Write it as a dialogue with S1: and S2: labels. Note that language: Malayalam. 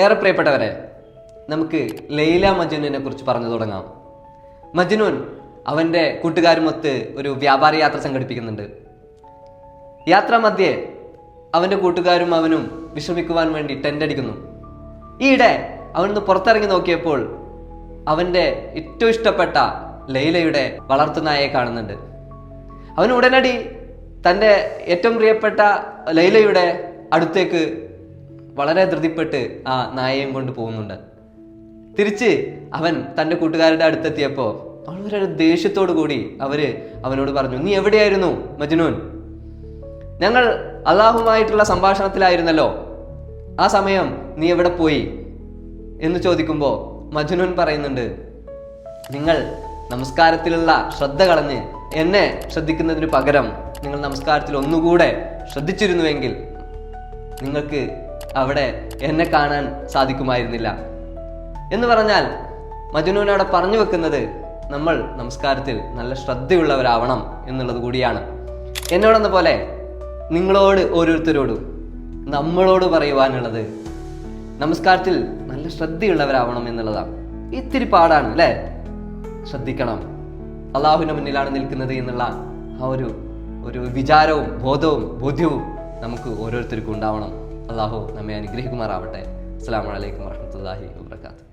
S1: ഏറെ പ്രിയപ്പെട്ടവരെ നമുക്ക് ലൈല മജനുവിനെ കുറിച്ച് പറഞ്ഞു തുടങ്ങാം. മജ്നുൻ അവന്റെ കൂട്ടുകാരുമൊത്ത് ഒരു വ്യാപാര യാത്ര സംഘടിപ്പിക്കുന്നുണ്ട്. യാത്രാ മധ്യേ അവന്റെ കൂട്ടുകാരും അവനും വിശ്രമിക്കുവാൻ വേണ്ടി ടെന്റ് അടിക്കുന്നു. ഈയിടെ അവനൊന്ന് പുറത്തിറങ്ങി നോക്കിയപ്പോൾ അവന്റെ ഏറ്റവും ഇഷ്ടപ്പെട്ട ലൈലയുടെ വളർത്തുനായയെ കാണുന്നുണ്ട്. അവൻ ഉടനടി തന്റെ ഏറ്റവും പ്രിയപ്പെട്ട ലൈലയുടെ അടുത്തേക്ക് വളരെ ധൃതിപ്പെട്ട് ആ നായയും കൊണ്ട് പോകുന്നുണ്ട്. തിരിച്ച് അവൻ തന്റെ കൂട്ടുകാരുടെ അടുത്തെത്തിയപ്പോൾ വളരെ ദേഷ്യത്തോടു കൂടി അവർ അവനോട് പറഞ്ഞു നീ എവിടെയായിരുന്നു മജ്നൂൻ? ഞങ്ങൾ അള്ളാഹുമായിട്ടുള്ള സംഭാഷണത്തിലായിരുന്നല്ലോ. ആ സമയം നീ എവിടെ പോയി? എന്ന് ചോദിക്കുമ്പോൾ മജ്നൂൻ പറയുന്നുണ്ട് നിങ്ങൾ നമസ്കാരത്തിലുള്ള ശ്രദ്ധ കളഞ്ഞ് എന്നെ ശ്രദ്ധിക്കുന്നതിന് പകരം നിങ്ങൾ നമസ്കാരത്തിൽ ഒന്നുകൂടെ ശ്രദ്ധിച്ചിരുന്നുവെങ്കിൽ നിങ്ങൾക്ക് അവിടെ എന്നെ കാണാൻ സാധിക്കുമായിരുന്നില്ല. എന്ന് പറഞ്ഞാൽ മജുനുവിനോട് പറഞ്ഞു വെക്കുന്നത് നമ്മൾ നമസ്കാരത്തിൽ നല്ല ശ്രദ്ധയുള്ളവരാവണം എന്നുള്ളത് കൂടിയാണ്. എന്നോടെന്ന പോലെ നിങ്ങളോട് ഓരോരുത്തരോടും നമ്മളോട് പറയുവാനുള്ളത് നമസ്കാരത്തിൽ നല്ല ശ്രദ്ധയുള്ളവരാവണം എന്നുള്ളതാണ്. ഇത്തിരി പാടാണ് അല്ലേ? ശ്രദ്ധിക്കണം. അള്ളാഹുവിന്റെ മുന്നിലാണ് നിൽക്കുന്നത് എന്നുള്ള ആ ഒരു ഒരു വിചാരവും ബോധവും ബോധ്യവും നമുക്ക് ഓരോരുത്തർക്കും ഉണ്ടാവണം. അള്ളാഹു നമ്മെ അനുഗ്രഹിക്കുമാറാവട്ടെ. അസ്സാം വലൈക്കും വാഹമത്തല്ലാഹി വാത്തു